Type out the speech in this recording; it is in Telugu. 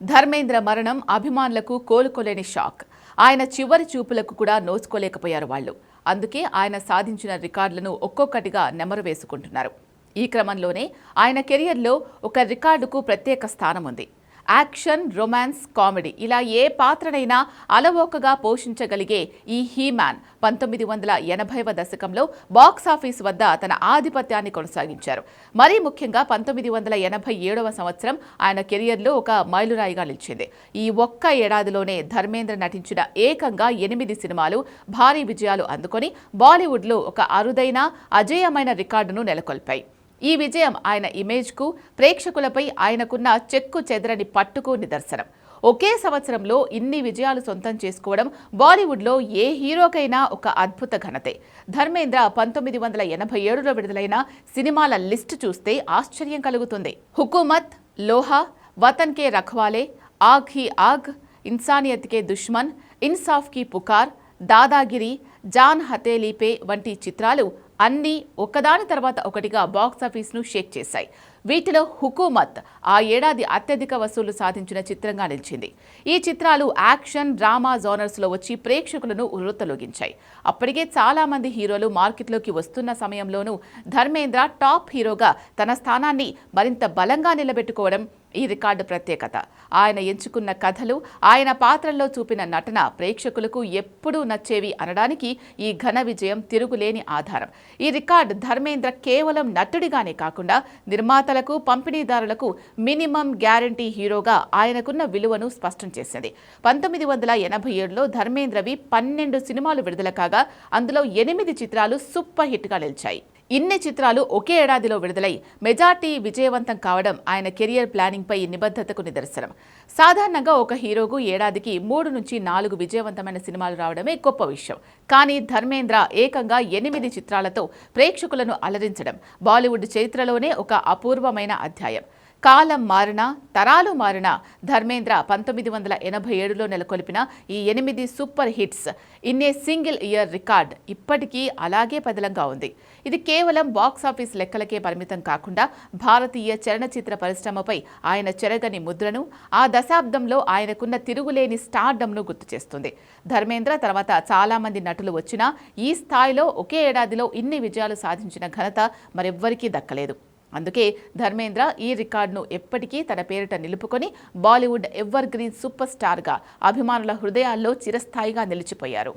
ధర్మేంద్ర మరణం అభిమానులకు కోలుకోలేని షాక్. ఆయన చివరి చూపులకు కూడా నోచుకోలేకపోయారు వాళ్ళు. అందుకే ఆయన సాధించిన రికార్డులను ఒక్కొక్కటిగా నెమరు వేసుకుంటున్నారు. ఈ క్రమంలోనే ఆయన కెరియర్లో ఒక రికార్డుకు ప్రత్యేక స్థానం ఉంది యాక్షన్ రొమాన్స్ కామెడీ. ఇలా ఏ పాత్రనైనా అలవోకగా పోషించగలిగే ఈ హీమ్యాన్ పంతొమ్మిది వందల ఎనభైవ దశకంలో బాక్సాఫీస్ వద్ద తన ఆధిపత్యాన్ని కొనసాగించారు. మరీ ముఖ్యంగా పంతొమ్మిది వందల ఎనభై ఏడవ సంవత్సరం ఆయన కెరియర్లో ఒక మైలురాయిగా నిలిచింది. ఈ ఒక్క ఏడాదిలోనే ధర్మేంద్ర నటించిన ఏకంగా ఎనిమిది సినిమాలు భారీ విజయాలు అందుకొని బాలీవుడ్లో ఒక అరుదైన అజేయమైన రికార్డును నెలకొల్పాయి. ఈ విజయం ఆయన ఇమేజ్కు ప్రేక్షకులపై ఆయనకున్న చెక్కు చెదరని పట్టుకు నిదర్శనం. ఒకే సంవత్సరంలో ఇన్ని విజయాలు సొంతం చేసుకోవడం బాలీవుడ్లో ఏ హీరోకైనా ఒక అద్భుత ఘనతే. ధర్మేంద్ర పంతొమ్మిది వందల ఎనభై ఏడులో విడుదలైన సినిమాల లిస్టు చూస్తే ఆశ్చర్యం కలుగుతుంది. హుకుమత్ లోహా వతన్ కే రఖవాలే ఆగ్ హీ ఆగ్ ఇన్సానియత్ కే దుష్మన్ ఇన్సాఫ్కి పుకార్ దాదాగిరి జాన్ హతేలీపే వంటి చిత్రాలు అన్నీ ఒకదాని తర్వాత ఒకటిగా బాక్సాఫీస్ను షేక్ చేశాయి. వీటిలో హుకూమత్ ఆ ఏడాది అత్యధిక వసూలు సాధించిన చిత్రంగా నిలిచింది. ఈ చిత్రాలు యాక్షన్ డ్రామా జోనర్స్లో వచ్చి ప్రేక్షకులను ఉర్రతలొగించాయి. అప్పటికే చాలామంది హీరోలు మార్కెట్లోకి వస్తున్న సమయంలోనూ ధర్మేంద్ర టాప్ హీరోగా తన స్థానాన్ని మరింత బలంగా నిలబెట్టుకోవడం ఈ రికార్డు ప్రత్యేకత. ఆయన ఎంచుకున్న కథలు ఆయన పాత్రల్లో చూపిన నటన ప్రేక్షకులకు ఎప్పుడూ నచ్చేవి అనడానికి ఈ ఘన విజయం తిరుగులేని ఆధారం. ఈ రికార్డు ధర్మేంద్ర కేవలం నటుడిగానే కాకుండా నిర్మాతలకు పంపిణీదారులకు మినిమం గ్యారంటీ హీరోగా ఆయనకున్న విలువను స్పష్టం చేసింది. పంతొమ్మిది వందల ఎనభై ఏడులో ధర్మేంద్రవి పన్నెండు సినిమాలు విడుదల కాగా అందులో ఎనిమిది చిత్రాలు సూపర్ హిట్గా నిలిచాయి. ఇన్ని చిత్రాలు ఒకే ఏడాదిలో విడుదలై మెజార్టీ విజయవంతం కావడం ఆయన కెరియర్ ప్లానింగ్పై నిబద్ధతకు నిదర్శనం. సాధారణంగా ఒక హీరోకు ఏడాదికి మూడు నుంచి నాలుగు విజయవంతమైన సినిమాలు రావడమే గొప్ప విషయం. కానీ ధర్మేంద్ర ఏకంగా ఎనిమిది చిత్రాలతో ప్రేక్షకులను అలరించడం బాలీవుడ్ చరిత్రలోనే ఒక అపూర్వమైన అధ్యాయం. కాలం మారినా తరాలు మారినా ధర్మేంద్ర పంతొమ్మిది వందల ఎనభై ఏడులో నెలకొల్పిన ఈ ఎనిమిది super hits in a single year record ఇప్పటికీ అలాగే పదిలంగా ఉంది. ఇది కేవలం బాక్సాఫీస్ లెక్కలకే పరిమితం కాకుండా భారతీయ చలనచిత్ర పరిశ్రమపై ఆయన చెరగని ముద్రను ఆ దశాబ్దంలో ఆయనకున్న తిరుగులేని స్టార్డంను గుర్తు చేస్తుంది. ధర్మేంద్ర తర్వాత చాలామంది నటులు వచ్చినా ఈ స్థాయిలో ఒకే ఏడాదిలో ఇన్ని విజయాలు సాధించిన ఘనత మరెవ్వరికీ దక్కలేదు. అందుకే ధర్మేంద్ర ఈ రికార్డును ఎప్పటికీ తన పేరిట నిలుపుకొని బాలీవుడ్ ఎవర్ గ్రీన్ సూపర్ స్టార్గా అభిమానుల హృదయాల్లో చిరస్థాయిగా నిలిచిపోయారు.